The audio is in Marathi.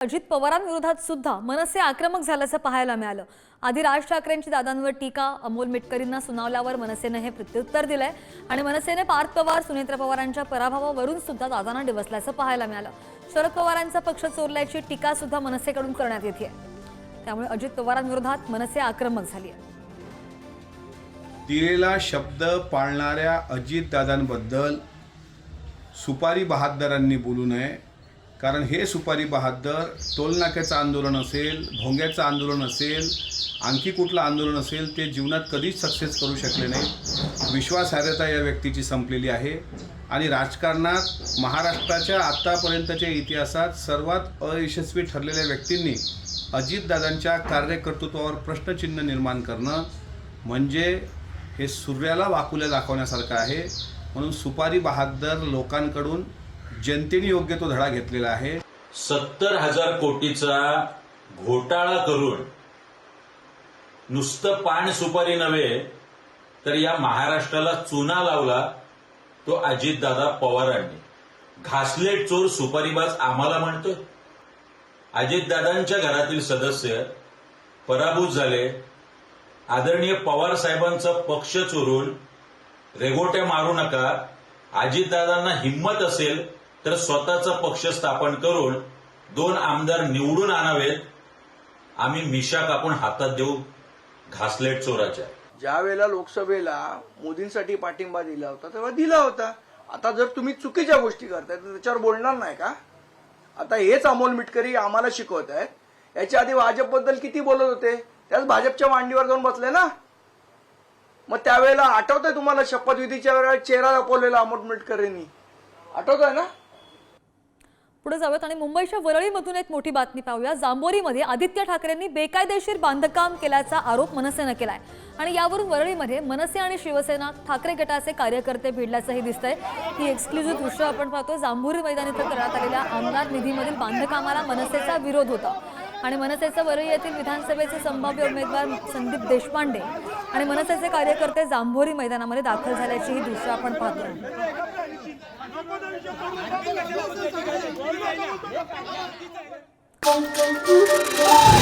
अजित पवारांविरोधात सुद्धा मनसे आक्रमक झाल्याचं पाहायला मिळालं. आधी राज ठाकरेंची दादांवर टीका अमोल मिटकरींना सुनावल्यावर मनसेनं हे प्रत्युत्तर दिलंय आणि मनसेने पार्थ पवार सुनेत्र पवारांच्या पराभवावरून सुद्धा दादांना डिवसल्याचं पाहायला मिळालं. शरद पवारांचा पक्ष चोरल्याची टीका सुद्धा मनसेकडून करण्यात येते त्यामुळे अजित पवारांविरोधात मनसे आक्रमक झाली आहे दिलेला शब्द पाळणाऱ्या अजितदादांबद्दल सुपारी बहादरांनी बोलू नये. कारण हे सुपारी बहादर टोलनाक्याचं आंदोलन असेल भोंग्याचं आंदोलन असेल आणखी कुठलं आंदोलन असेल ते जीवनात कधीच सक्सेस करू शकले नाही. विश्वासार्हता या व्यक्तीची संपलेली आहे. आणि राजकारणात महाराष्ट्राच्या आत्तापर्यंतच्या इतिहासात सर्वात अयशस्वी ठरलेल्या व्यक्तींनी अजितदादांच्या कार्यकर्तृत्वावर प्रश्नचिन्ह निर्माण करणं म्हणजे हे सूर्याला वाकुल्या दाखवण्यासारखं आहे. म्हणून सुपारी बहादर लोकांकडून जनतेने योग्य तो धडा घेतलेला आहे. सत्तर हजार कोटीचा घोटाळा करून नुसतं पान सुपारी नव्हे तर या महाराष्ट्राला चुना लावला तो अजितदादा पवारांनी. घासलेट चोर सुपारीबाज आम्हाला म्हणतोय. अजितदादांच्या घरातील सदस्य पराभूत झाले. आदरणीय पवार साहेबांचा पक्ष चोरून रेगोट्या मारू नका. अजितदादांना हिंमत असेल तर स्वतःचा पक्ष स्थापन करून दोन आमदार निवडून आणावेत. आम्ही मिशा कापून हातात देऊ घासलेट चोराच्या. ज्या वेळेला लोकसभेला मोदींसाठी पाठिंबा दिला होता तेव्हा दिला होता. आता जर तुम्ही चुकीच्या गोष्टी करताय तर त्याच्यावर बोलणार नाही का? आता हेच अमोल मिटकरी आम्हाला शिकवत आहेत. याच्या आधी भाजपबद्दल किती बोलत होते? त्याच भाजपच्या मांडीवर जाऊन बसले ना? मग त्यावेळेला आठवतंय तुम्हाला शपथविधीच्या वेळेला चेहरा दाखवलेला अमोल मिटकरींनी? आठवतंय ना? पुढे जाऊयात आणि मुंबईच्या वरळीमधून एक मोठी बातमी पाहूया. जांभोरीमध्ये आदित्य ठाकरेंनी बेकायदेशीर बांधकाम केल्याचा आरोप मनसेनं केलाय. आणि यावरून वरळीमध्ये मनसे आणि शिवसेना ठाकरे गटाचे कार्यकर्ते भिडल्याचंही दिसतंय. ही एक्सक्लुझिव्ह दृश्य आपण पाहतो जांभोरी मैदान इथं करण्यात आलेल्या आमदार निधीमधील बांधकामाला मनसेचा विरोध होता. आणि मनसेचं वरळी येथील विधानसभेचे संभाव्य उमेदवार संदीप देशपांडे आणि मनसेचे कार्यकर्ते जांभोरी मैदानामध्ये दाखल झाल्याची ही दृश्य आपण पाहतो Thank you.